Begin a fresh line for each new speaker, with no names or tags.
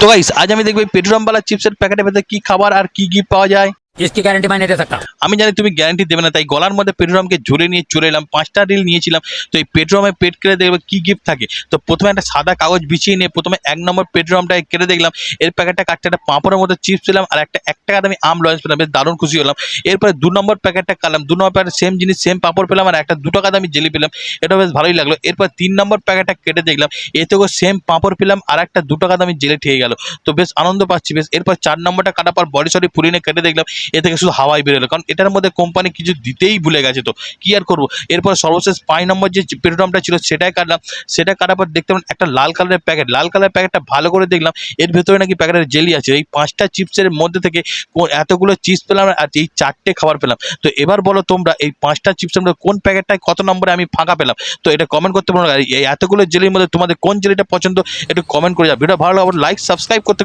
তো গাইস আজ আমি দেখব এই পেট্রোলবালা চিপসের প্যাকেটের ভেতরে কি খাবার আর কি গিফট পাওয়া যায়।
इसकी गारंटी मैं नहीं दे सकता
আমি জানি তুমি গ্যারান্টি দেবে না তাই গলার মধ্যে পেট্রোলামকে ঝুলে নিয়ে চলে এলাম পাঁচটা রিল নিয়েছিলাম তো এই পেট্রোলামে পেট কেটে দেখবে কি গিফট থাকে তো প্রথমে একটা সাদা কাগজ বিছিয়ে নিয়ে প্রথমে এক নম্বর পেট্রোলামটা কেটে দেখলাম এর প্যাকেটটা কাটতে একটা পাঁপড়ের মধ্যে চিপস পেলাম আর একটা এক টাকা আমি আম লঞ্চ পেলাম বেশ দারুণ খুশি হলাম এরপরে দু নম্বর প্যাকেটটা কাটলাম দু নম্বর প্যাকেট সেম জিনিস সেম পাঁপড় পেলাম আর একটা দু টাকা আমি জেলি পেলাম এটা বেশ ভালোই লাগলো এরপর তিন নম্বর প্যাকেটটা কেটে দেখলাম এতেও সেম পাঁপড় পেলাম আর একটা দু টাকা আমি জেলে ঠেয়ে গেল তো বেশ আনন্দ পাচ্ছি বেশ এরপর চার নম্বরটা কাটার পর বডি সরি পুরিনে কেটে দেখলাম এ থেকে শুধু হাওয়াই বেরোলো। কারণ এটার মধ্যে কোম্পানি কিছু দিতেই ভুলে গেছে তো। কি আর করব? এরপর সর্বশেষ পাঁচ নম্বর যে পেট্রোলটা ছিল সেটাই কাটলাম। সেটা কাটার পর দেখতে পেলাম একটা লাল কালারের প্যাকেট লাল কালারের প্যাকেটটা ভালো করে দেখলাম। এর ভেতরে নাকি প্যাকেটের জেলি আছে। এই পাঁচটা চিপসের মধ্যে থেকে এতগুলো চিপস পেলাম আর এই চারটে খাবার পেলাম। তো এবার বলো তোমরা, এই পাঁচটা চিপসের মধ্যে কোন প্যাকেটটায় কত নম্বরে আমি ফাঁকা পেলাম? তো এটা কমেন্ট করতে পারো। এই এতগুলো জেলির মধ্যে তোমাদের কোন জেলিটা পছন্দ একটু কমেন্ট করে যাও। ভিডিও ভালো লাগবে লাইক সাবস্ক্রাইব করতে